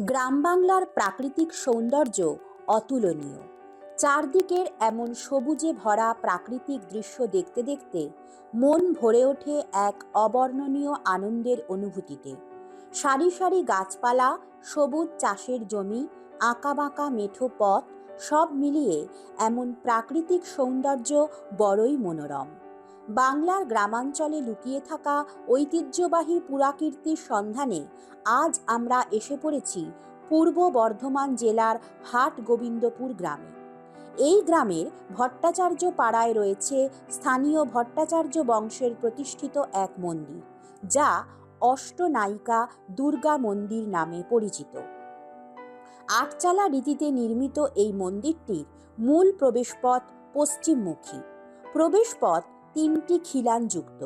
গ্রাম বাংলার প্রাকৃতিক সৌন্দর্য অতুলনীয়। চারদিকের এমন সবুজে ভরা প্রাকৃতিক দৃশ্য দেখতে দেখতে মন ভরে ওঠে এক অবর্ণনীয় আনন্দের অনুভূতিতে। সারি সারি গাছপালা, সবুজ চাষের জমি, আঁকাবাঁকা মেঠো পথ সব মিলিয়ে এমন প্রাকৃতিক সৌন্দর্য বড়ই মনোরম। বাংলার গ্রামাঞ্চলে লুকিয়ে থাকা ঐতিহ্যবাহী পুরাকীর্তির সন্ধানে আজ আমরা এসে পড়েছি পূর্ব বর্ধমান জেলার হাট গোবিন্দপুর গ্রামে। এই গ্রামের ভট্টাচার্য পাড়ায় রয়েছে স্থানীয় ভট্টাচার্য বংশের প্রতিষ্ঠিত এক মন্দির, যা অষ্টনায়িকা দুর্গা মন্দির নামে পরিচিত। আটচালা রীতিতে নির্মিত এই মন্দিরটির মূল প্রবেশপথ পশ্চিমমুখী। প্রবেশপথ তিনটি খিলানযুক্ত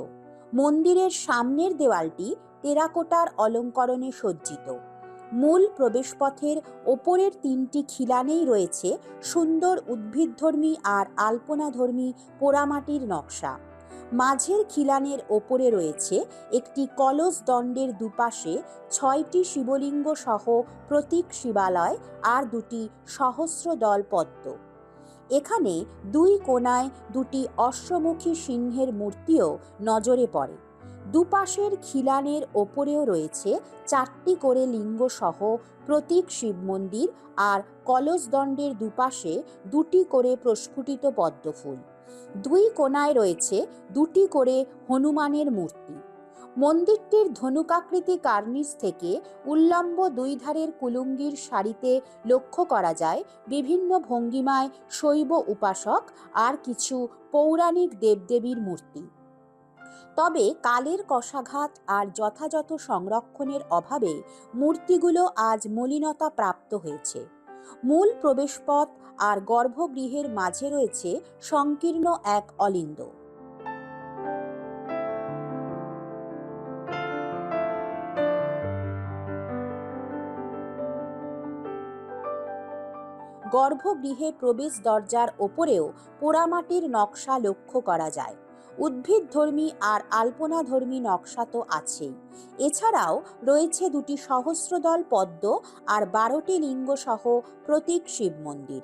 মন্দিরের সামনের দেওয়ালটি টেরাকোটার অলঙ্করণে সজ্জিত। মূল প্রবেশপথের ওপরের তিনটি খিলানেই রয়েছে সুন্দর উদ্ভিদধর্মী আর আলপনাধর্মী পোড়ামাটির নকশা। মাঝের খিলানের ওপরে রয়েছে একটি কলস দণ্ডের দুপাশে ছয়টি শিবলিঙ্গ সহ প্রতীক শিবালয় আর দুটি সহস্রদল পদ্ম। এখানে দুই কোণায় দুটি অশ্বমুখী সিংহের মূর্তিও নজরে পড়ে। দুপাশের খিলানের ওপরেও রয়েছে চারটি করে লিঙ্গ সহ প্রতীক শিব মন্দির আর কলসদণ্ডের দুপাশে দুটি করে প্রস্ফুটিত পদ্মফুল। দুই কোণায় রয়েছে দুটি করে হনুমানের মূর্তি। মন্দিরটির ধনুকাকৃতি কার্নিস থেকে উল্লম্ব দুই ধারের কুলুঙ্গির সারিতে লক্ষ্য করা যায় বিভিন্ন ভঙ্গিমায় শৈব উপাসক আর কিছু পৌরাণিক দেবদেবীর মূর্তি। তবে কালের কষাঘাত আর যথাযথ সংরক্ষণের অভাবে মূর্তিগুলো আজ মলিনতা প্রাপ্ত হয়েছে। মূল প্রবেশপথ আর গর্ভগৃহের মাঝে রয়েছে সংকীর্ণ এক অলিন্দ। গর্ভগৃহে প্রবেশ দরজার ওপরেও পোড়ামাটির নকশা লক্ষ্য করা যায়। উদ্ভিদধর্মী আর আলপনাধর্মী নকশা তো আছেই। এছাড়াও রয়েছে দুটি সহস্রদল পদ্ম আর বারোটি লিঙ্গসহ প্রতীক শিব মন্দির।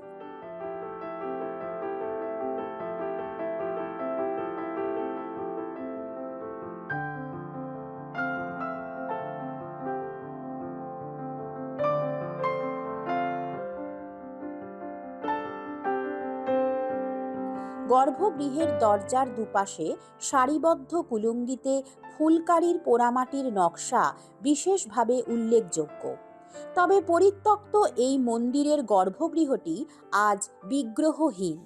গর্ভগৃহের দরজার দুপাশে সারিবদ্ধ কুলুঙ্গিতে ফুলকারির পোড়ামাটির নকশা বিশেষভাবে উল্লেখযোগ্য। তবে পরিত্যক্ত এই মন্দিরের গর্ভগৃহটি আজ বিগ্রহহীন।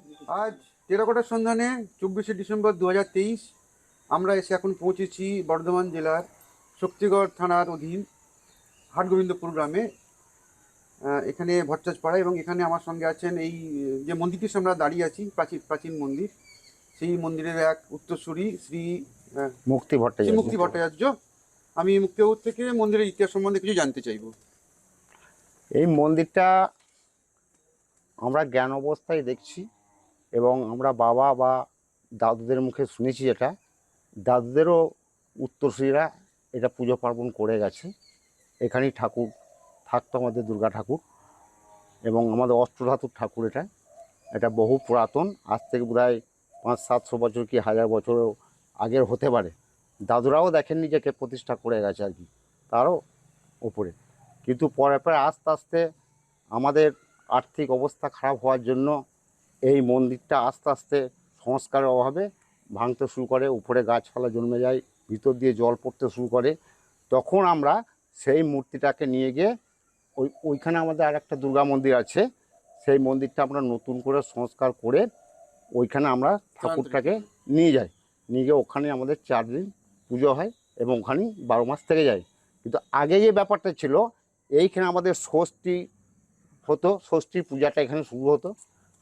আজ টেরাকোটার সন্ধানে চব্বিশে ডিসেম্বর দু হাজার তেইশ আমরা এসে এখন পৌঁছেছি বর্ধমান জেলার শক্তিগড় থানার অধীন হাটগোবিন্দপুর গ্রামে। এখানে ভট্টাচপাড়া এবং এখানে আমার সঙ্গে আছেন এই যে মন্দিরটির সামনে আমরা দাঁড়িয়ে আছি প্রাচীন প্রাচীন মন্দির সেই মন্দিরের এক উত্তরসূরি শ্রী মুক্তি ভট্টাচার্য। মুক্তি ভট্টাচার্য। আমি মুক্তিবাবুর থেকে মন্দিরের ইতিহাস সম্বন্ধে কিছু জানতে চাইব। এই মন্দিরটা আমরা জ্ঞান অবস্থায় দেখছি এবং আমরা বাবা বা দাদুদের মুখে শুনেছি যেটা দাদুদেরও উত্তরসূরিরা এটা পুজো পার্বণ করে গেছে। এখানেই ঠাকুর থাকতো আমাদের দুর্গা ঠাকুর এবং আমাদের অষ্টধাতুর ঠাকুর এটা। এটা বহু পুরাতন, আজ থেকে বোধহয় পাঁচ সাতশো বছর কি হাজার বছরও আগের হতে পারে। দাদুরাও দেখেন নিজেকে প্রতিষ্ঠা করে গেছে আর কি, তারও ওপরে কিন্তু পরে পরে আস্তে আস্তে আমাদের আর্থিক অবস্থা খারাপ হওয়ার জন্য এই মন্দিরটা আস্তে আস্তে সংস্কারের অভাবে ভাঙতে শুরু করে, উপরে গাছপালা জন্মে যায়, ভিতর দিয়ে জল পড়তে শুরু করে। তখন আমরা সেই মূর্তিটাকে নিয়ে গিয়ে ওই ওইখানে আমাদের আর একটা দুর্গা মন্দির আছে। সেই মন্দিরটা আমরা নতুন করে সংস্কার করে ওইখানে আমরা ঠাকুরটাকে নিয়ে যাই। নিয়ে গিয়ে ওখানে আমাদের চার দিন পুজো হয় এবং ওখানেই বারো মাস থেকে যায়। কিন্তু আগে যে ব্যাপারটা ছিল এইখানে আমাদের ষষ্ঠী হতো ষষ্ঠীর পূজাটা এখানে শুরু হতো।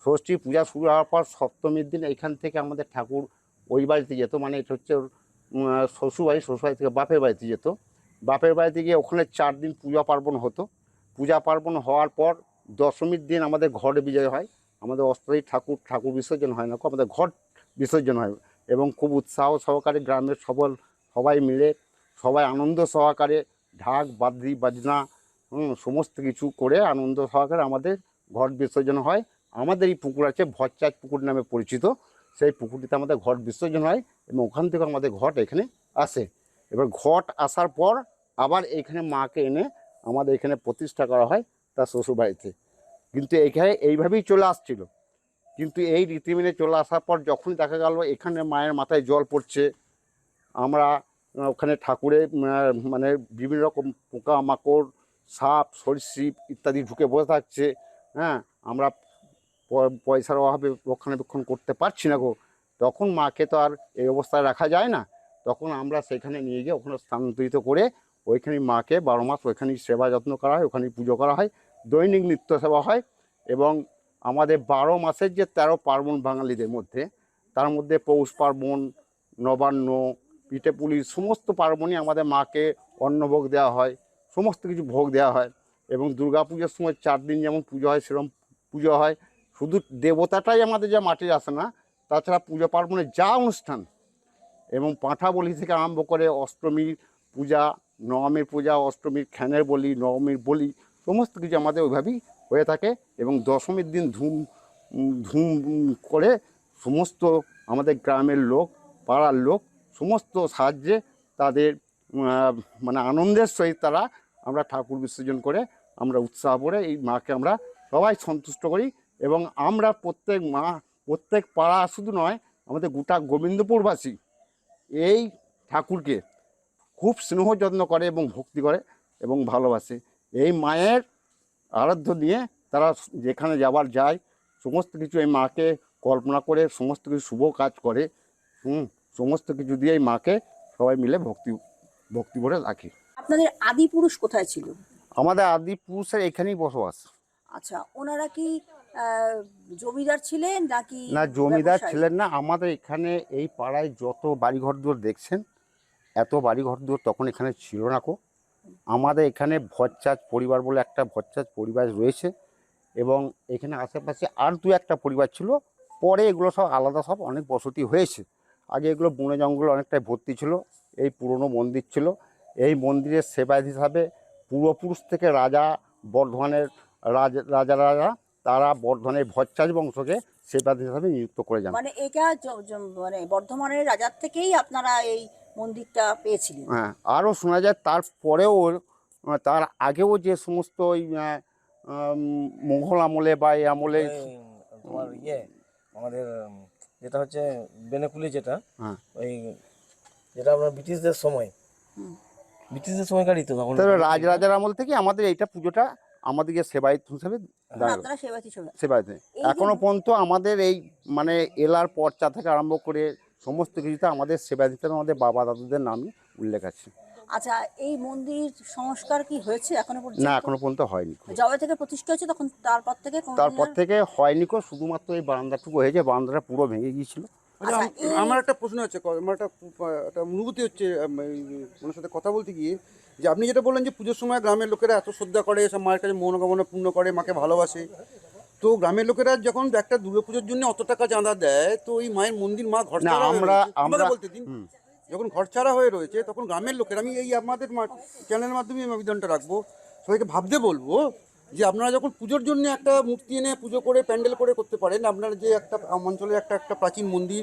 ষষ্ঠী পূজা শুরু হওয়ার পর সপ্তমীর দিন এখান থেকে আমাদের ঠাকুর ওই বাড়িতে যেত মানে এটা হচ্ছে ওর, শ্বশুরবাড়ি শ্বশুরবাড়ি থেকে বাপের বাড়িতে যেত। বাপের বাড়িতে গিয়ে ওখানে চার দিন পূজা পার্বণ হতো। পূজা পার্বণ হওয়ার পর দশমীর দিন আমাদের ঘরে বিজয় হয়। আমাদের অস্থায়ী ঠাকুর ঠাকুর বিসর্জন হয় না আমাদের ঘট বিসর্জন হয় এবং খুব উৎসাহ সহকারে গ্রামের সবল সবাই মিলে সবাই আনন্দ সহকারে ঢাক, বাদ্রি, বাজনা সমস্ত কিছু করে আনন্দ সহকারে আমাদের ঘট বিসর্জন হয়। আমাদের এই পুকুর আছে ভরচাঁদ পুকুর নামে পরিচিত। সেই পুকুরটিতে আমাদের ঘট বিসর্জন হয় এবং ওখান থেকে আমাদের ঘট এখানে আসে। এবার ঘট আসার পর আবার এখানে মাকে এনে আমাদের এখানে প্রতিষ্ঠা করা হয় তার শ্বশুরবাড়িতে। কিন্তু এখানে এইভাবেই চলে আসছিল। কিন্তু এই রীতি মেনে চলে আসার পর যখন দেখা গেল এখানে মায়ের মাথায় জল পড়ছে আমরা ওখানে ঠাকুরের আহ, মানে বিভিন্ন রকম পোকা মাকড় সাপ সরীসৃপ ইত্যাদি ঢুকে বসে থাকছে। হ্যাঁ আমরা পয়সার অভাবে রক্ষণাবেক্ষণ করতে পারছি না গো। তখন মাকে তো আর এই অবস্থায় রাখা যায় না। তখন আমরা সেখানে নিয়ে গিয়ে ওখানে স্থানান্তরিত করে ওইখানে মাকে বারো মাস ওইখানেই সেবা যত্ন করা হয়, ওখানেই পুজো করা হয়, দৈনিক নিত্য সেবা হয় এবং আমাদের বারো মাসের যে তেরো পার্বণ বাঙালিদের মধ্যে, তার মধ্যে পৌষ পার্বণ, নবান্ন, পিঠে পুলি সমস্ত পার্বণই আমাদের মাকে অন্নভোগ দেওয়া হয়, সমস্ত কিছু ভোগ দেওয়া হয় এবং দুর্গা পুজোর সময় চার দিন যেমন পুজো হয় সেরকম পুজো হয়। শুধু দেবতাটাই আমাদের যা মাটির আসে না, তাছাড়া পুজো পার্বণের যা অনুষ্ঠান এবং পাঁঠা বলি থেকে আরম্ভ করে অষ্টমীর পূজা নবমীর পূজা, অষ্টমীর খ্যানের বলি, নবমীর বলি, সমস্ত কিছু আমাদের ওইভাবেই হয়ে থাকে এবং দশমীর দিন ধুম ধুম করে সমস্ত আমাদের গ্রামের লোক, পাড়ার লোক সমস্ত সাহায্যে তাদের মানে আনন্দের সহিত তারা আমরা ঠাকুর বিসর্জন করে আমরা উৎসাহ করে এই মাকে আমরা সবাই সন্তুষ্ট করি এবং আমরা প্রত্যেক মা, প্রত্যেক পাড়া শুধু নয়, আমাদের গোটা গোবিন্দপুরবাসী এই ঠাকুরকে খুব স্নেহ যত্ন করে এবং ভক্তি করে এবং ভালোবাসে। এই মায়ের আরাধ্য নিয়ে তারা যেখানে যাবার যায় সমস্ত কিছু এই মাকে কল্পনা করে সমস্ত কিছু শুভ কাজ করে হুম সমস্ত কিছু দিয়ে এই মাকে সবাই মিলে ভক্তি ভক্তি করে রাখে। আপনাদের আদি পুরুষ কোথায় ছিল? আমাদের আদি পুরুষের এখানেই বসবাস। আচ্ছা ওনারা কি জমিদার ছিলেন নাকি না জমিদার ছিলেন না। আমাদের এখানে এই পাড়ায় যত বাড়িঘর দেখছেন এত বাড়িঘর দুয়ার তখন এখানে ছিল না কো। আমাদের এখানে ভরচাঁদ পরিবার বলে একটা ভরচাঁদ পরিবার রয়েছে এবং এখানে আশেপাশে আর দু একটা পরিবার ছিল। পরে এগুলো সব আলাদা সব অনেক বসতি হয়েছে। আগে এগুলো বনে জঙ্গল অনেকটাই ভর্তি ছিল, এই পুরনো মন্দির ছিল। এই মন্দিরের সেবায়ত হিসাবে পূর্বপুরুষ থেকে রাজা, বর্ধমানের রাজ, রাজা রাজা তারা বর্ধমানের ভরচাঁদ বংশকে সেবায়ত হিসাবে নিযুক্ত করে যান। মানে এটা মানে বর্ধমানের রাজার থেকেই আপনারা এই মন্দিরটা পেয়েছিলেন। হ্যাঁ আরও শোনা যায় তারপরেও তার আগেও যে সমস্ত ওই মুঘল আমলে বা এই আমলে তোমার ইয়ে আমাদের যেটা হচ্ছে বেনেকুলি যেটা হ্যাঁ। ওই যেটা আমরা ব্রিটিশদের সময়। ব্রিটিশদের সময়কারই তো তখন। তবে রাজ রাজার আমল থেকে আমাদের এইটা পুজোটা আমাদেরকে সেবায়ত হিসাবে আপনারা সেবায়ত এখনও পর্যন্ত আমাদের এই মানে এলার পর্চা থেকে আরম্ভ করে সমস্ত কিছুতে আমাদের সেবায়ত হিসাবে আমাদের বাবা দাদুদের নামই উল্লেখ আছে। আচ্ছা এই মন্দির সংস্কার কি হয়েছে এখনও পর্যন্ত? না এখনও পর্যন্ত হয়নি। জবে থেকে প্রতিষ্ঠা হয়েছে তখন তারপর থেকে তারপর থেকে হয়নি কো শুধুমাত্র এই বারান্দাটুকু হয়েছে বারান্দাটা পুরো ভেঙে গিয়েছিল। আচ্ছা, আচ্ছা, আমার একটা প্রশ্ন আছে ক- আমার একটা একটা অনুভূতি হচ্ছে ওনার সাথে কথা বলতে গিয়ে যে আপনি যেটা বললেন যে পুজোর সময় গ্রামের লোকেরা এত শ্রদ্ধা করে সব মায়ের কাছে মনোকামনা পূর্ণ করে মাকে ভালোবাসে। তো গ্রামের লোকেরা যখন একটা দুর্গাপুজোর জন্য অত টাকা চাঁদা দেয় তো এই মায়ের মন্দির মা ঘর না, আমরা- আমরা- বলতে দিন যখন ঘর ছাড়া হয়ে রয়েছে তখন গ্রামের লোকের আমি এই আমাদের চ্যানেলের মাধ্যমে আমি আবেদনটা রাখব। সবাইকে ভাবতে বলব যে আপনারা যখন পুজোর জন্য একটা মূর্তি এনে পুজো করে প্যান্ডেল করে করতে পারেন আপনার যে একটা অঞ্চলে একটা একটা প্রাচীন মন্দির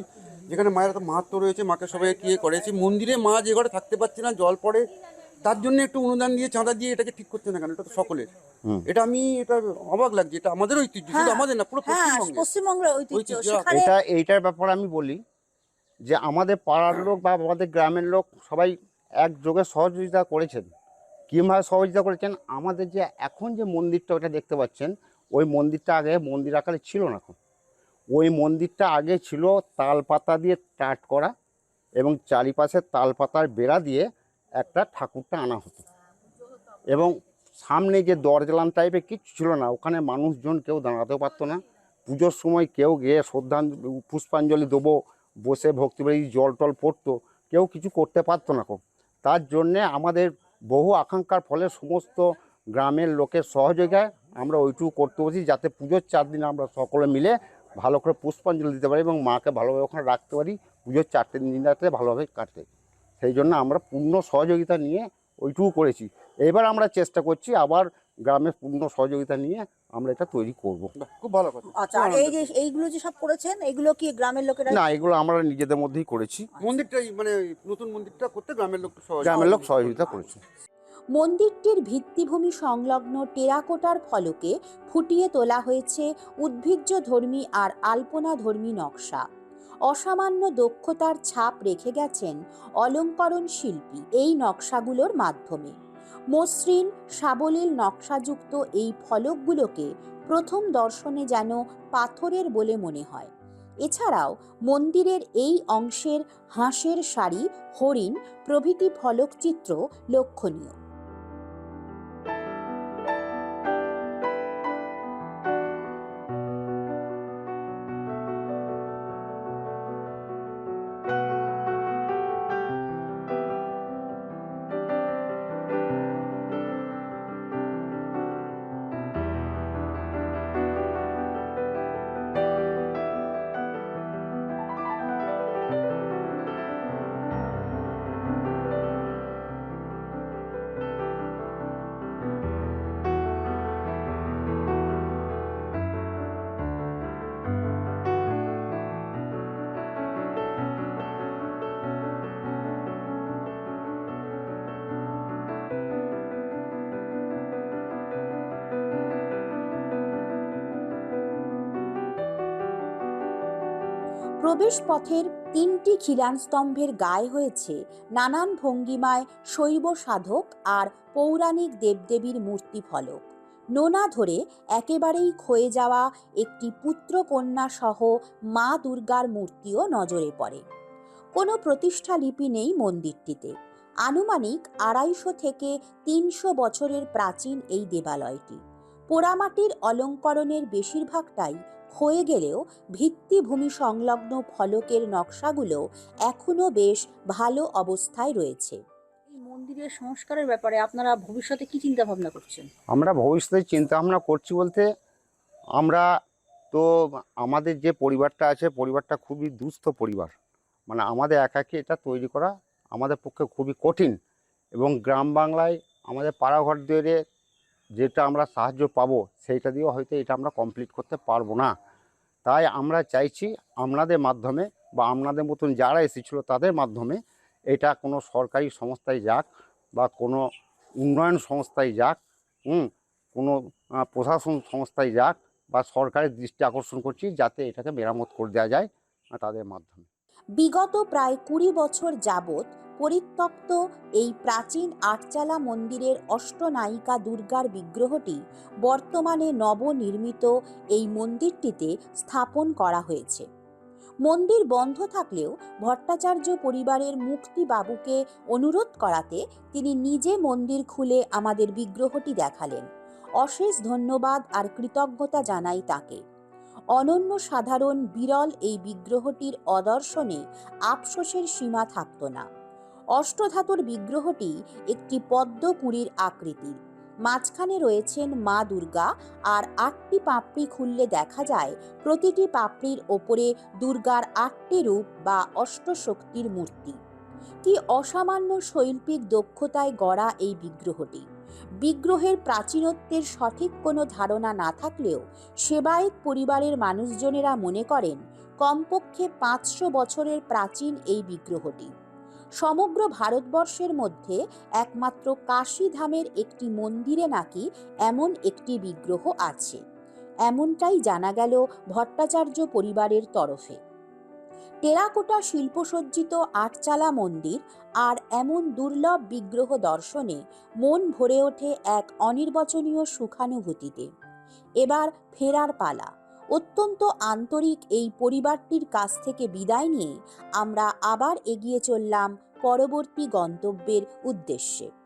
যেখানে মায়ের একটা মাহাত্ম রয়েছে মাকে সবাই কি করে সেই মন্দিরে মা যে ঘরে থাকতে পারছে না জল পড়ে তার জন্য একটু অনুদান দিয়ে চাঁদা দিয়ে এটাকে ঠিক করতে না কেন? এটা তো সকলের। হুম। এটা আমি এটা অবাক লাগছে। এটা আমাদের ঐতিহ্য শুধু হ্যাঁ, আমাদের না পুরো হ্যাঁ পশ্চিমবঙ্গের। ঐতিহ্য। ঐতিহ্য, এটা এইটার ব্যাপারে আমি বলি যে আমাদের পাড়ার লোক বা আমাদের গ্রামের লোক সবাই একযোগে সহযোগিতা করেছেন। কীভাবে সহযোগিতা করেছেন? আমাদের যে এখন যে মন্দিরটা ওটা দেখতে পাচ্ছেন ওই মন্দিরটা আগে মন্দির আকারে ছিল না এখন। ওই মন্দিরটা আগে ছিল তাল পাতা দিয়ে টাট করা এবং চারিপাশে তাল পাতার বেড়া দিয়ে একটা ঠাকুরটা আনা হতো। এবং সামনে যে দরজালান টাইপের কিচ্ছু ছিল না, ওখানে মানুষজন কেউ দাঁড়াতেও পারতো না। পুজোর সময় কেউ গিয়ে শ্রদ্ধাঞ্জ, পুষ্পাঞ্জলি দেবো, বসে ভক্তিবাড়ি জল টল পড়তো, কেউ কিছু করতে পারতো না খুব। তার জন্যে আমাদের বহু আকাঙ্ক্ষার ফলে সমস্ত গ্রামের লোকের সহযোগিতায় আমরা ওইটুকু করতে বসি যাতে পুজোর চার দিন আমরা সকলে মিলে ভালো করে পুষ্পাঞ্জলি দিতে পারি এবং মাকে ভালোভাবে ওখানে রাখতে পারি। পুজোর চারটে দিন যাতে ভালোভাবে কাটে। সেই জন্য আমরা পূর্ণ সহযোগিতা নিয়ে ওইটুকু করেছি। এবার আমরা চেষ্টা করছি আবার গ্রামের পূর্ণ সহযোগিতা নিয়ে আমরা এটা তৈরি করব। খুব ভালো কথা। আচ্ছা আর এই যে এইগুলো যে সব করেছেন এগুলো কি গ্রামের লোকেরা না এগুলো আমরা নিজেদের মধ্যেই করেছি। মন্দিরটা মানে নতুন মন্দিরটা করতে গ্রামের লোক গ্রামের লোক সহযোগিতা করেছে। মন্দিরটির ভিত্তিভূমি সংলগ্ন টেরাকোটার ফলকে ফুটিয়ে তোলা হয়েছে উদ্ভিজ্জ ধর্মী আর আলপনা ধর্মী নকশা। অসামান্য দক্ষতার ছাপ রেখে গেছেন অলঙ্করণ শিল্পী এই নকশাগুলোর মাধ্যমে। মসৃণ, সাবলীল নকশাযুক্ত এই ফলকগুলোকে প্রথম দর্শনে যেন পাথরের বলে মনে হয়। এছাড়াও মন্দিরের এই অংশের হাঁসের শাড়ি, হরিণ প্রভৃতি ফলকচিত্র লক্ষণীয়। প্রবেশপথের তিনটি খিলান স্তম্ভের গায়ে হয়েছে নানান ভঙ্গিমায় শৈব সাধক আর পৌরাণিক দেবদেবীর মূর্তি ফলক। নোনা ধরে একেবারেই ক্ষয়ে যাওয়া একটি পুত্রকন্যা সহ মা দুর্গার মূর্তিও নজরে পড়ে। কোনো প্রতিষ্ঠা লিপি নেই মন্দিরটিতে। আনুমানিক আড়াইশো থেকে তিনশো বছরের প্রাচীন এই দেবালয়টি। পোড়ামাটির অলঙ্করণের বেশিরভাগটাই ক্ষয়ে গেলেও ভিত্তিভূমি সংলগ্ন ফলকের নকশাগুলো এখনও বেশ ভালো অবস্থায় রয়েছে। এই মন্দিরের সংস্কারের ব্যাপারে আপনারা ভবিষ্যতে কি চিন্তা ভাবনা করছেন? আমরা ভবিষ্যতে চিন্তা ভাবনা করছি বলতে আমরা তো আমাদের যে পরিবারটা আছে পরিবারটা খুবই দুস্থ পরিবার। মানে আমাদের একাকে এটা তৈরি করা আমাদের পক্ষে খুবই কঠিন এবং গ্রাম বাংলায় আমাদের পাড়াঘর দিয়ে যেটা আমরা সাহায্য পাবো, সেইটা দিয়েও হয়তো এটা আমরা কমপ্লিট করতে পারব না। তাই আমরা চাইছি আপনাদের মাধ্যমে বা আপনাদের মতন যারা এসেছিল তাদের মাধ্যমে এটা কোনো সরকারি সংস্থায় যাক বা কোনো উন্নয়ন সংস্থায় যাক, হুম, কোনো প্রশাসন সংস্থায় যাক বা সরকারের দৃষ্টি আকর্ষণ করছি যাতে এটাকে মেরামত করে দেওয়া যায় তাদের মাধ্যমে। বিগত প্রায় কুড়ি বছর যাবৎ পরিত্যক্ত এই প্রাচীন আটচালা মন্দিরের অষ্টনায়িকা দুর্গার বিগ্রহটি বর্তমানে নবনির্মিত এই মন্দিরটিতে স্থাপন করা হয়েছে। মন্দির বন্ধ থাকলেও ভট্টাচার্য পরিবারের মুক্তি বাবুকে অনুরোধ করাতে তিনি নিজে মন্দির খুলে আমাদের বিগ্রহটি দেখালেন। অশেষ ধন্যবাদ আর কৃতজ্ঞতা জানাই তাকে। অনন্য সাধারণ বিরল এই বিগ্রহটির অদর্শনে আফসোসের সীমা থাকত না। অষ্টধাতুর বিগ্রহটি একটি পদ্মপুরীর আকৃতির। মাঝখানে রয়েছেন মা দুর্গা আর আটটি পাপড়ি খুললে দেখা যায় প্রতিটি পাপড়ির ওপরে দুর্গার আটটি রূপ বা অষ্টশক্তির মূর্তি। কি অসামান্য শৈল্পিক দক্ষতায় গড়া এই বিগ্রহটি। বিগ্রহের প্রাচীনত্বের সঠিক কোনো ধারণা না থাকলেও সেবায়েত পরিবারের মানুষজনেরা মনে করেন, কমপক্ষে পাঁচশো বছরের প্রাচীন এই বিগ্রহটি। সমগ্র ভারতবর্ষের মধ্যে একমাত্র কাশীধামের একটি মন্দিরে নাকি এমন একটি বিগ্রহ আছে। এমনটাই জানা গেল ভট্টাচার্য পরিবারের তরফে। টেরাকোটা শিল্পসজ্জিত আটচালা মন্দির আর এমন দুর্লভ বিগ্রহ দর্শনে মন ভরে ওঠে এক অনির্বচনীয় সুখানুভূতিতে। এবার ফেরার পালা। অত্যন্ত আন্তরিক এই পরিবারটির কাছ থেকে বিদায় নিয়ে আমরা আবার এগিয়ে চললাম পরবর্তী গন্তব্যের উদ্দেশ্যে।